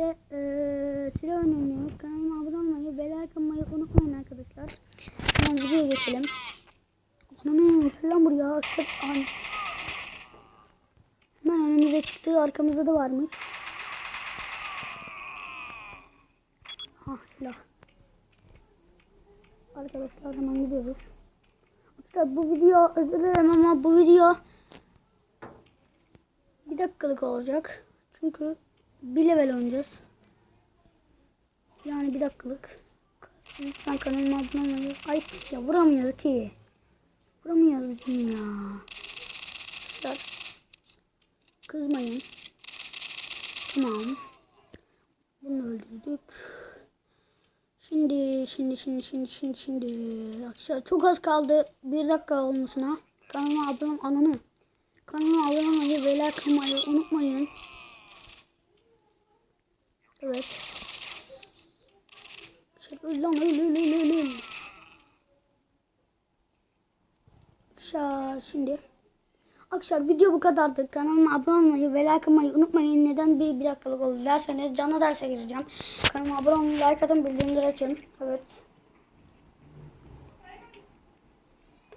birlikte eee silah oynuyoruz. Kanalıma abone olmayı ve like atmayı unutmayın arkadaşlar. Hemen videoya geçelim. Ananı falan buraya. Sırf an. Hemen önümüze çıktı. Arkamızda da varmış. Ha silah. Arkadaşlar hemen gidiyoruz. Arkadaşlar bu video özür dilerim ama bu video bir dakikalık olacak. Çünkü bir level oynayacağız. Yani bir dakikalık. Lütfen kanalıma abone olmayı. Ay ya vuramıyor ki. Vuramıyoruz ya. Arkadaşlar. Kızmayın. Tamam. Bunu öldürdük. Şimdi, şimdi, şimdi, şimdi, şimdi, şimdi. Arkadaşlar çok az kaldı. Bir dakika olmasına. Kanalıma abone ananı. Kanalıma abone olmayı ve like unutmayın. Evet. Şöyle lan öl öl öl öl öl. Arkadaşlar şimdi. Arkadaşlar video bu kadardı. Kanalıma abone olmayı ve like atmayı unutmayın. Neden bir, bir dakikalık oldu derseniz canlı derse gireceğim. Kanalıma abone olmayı like atın bildirimleri açın. Evet.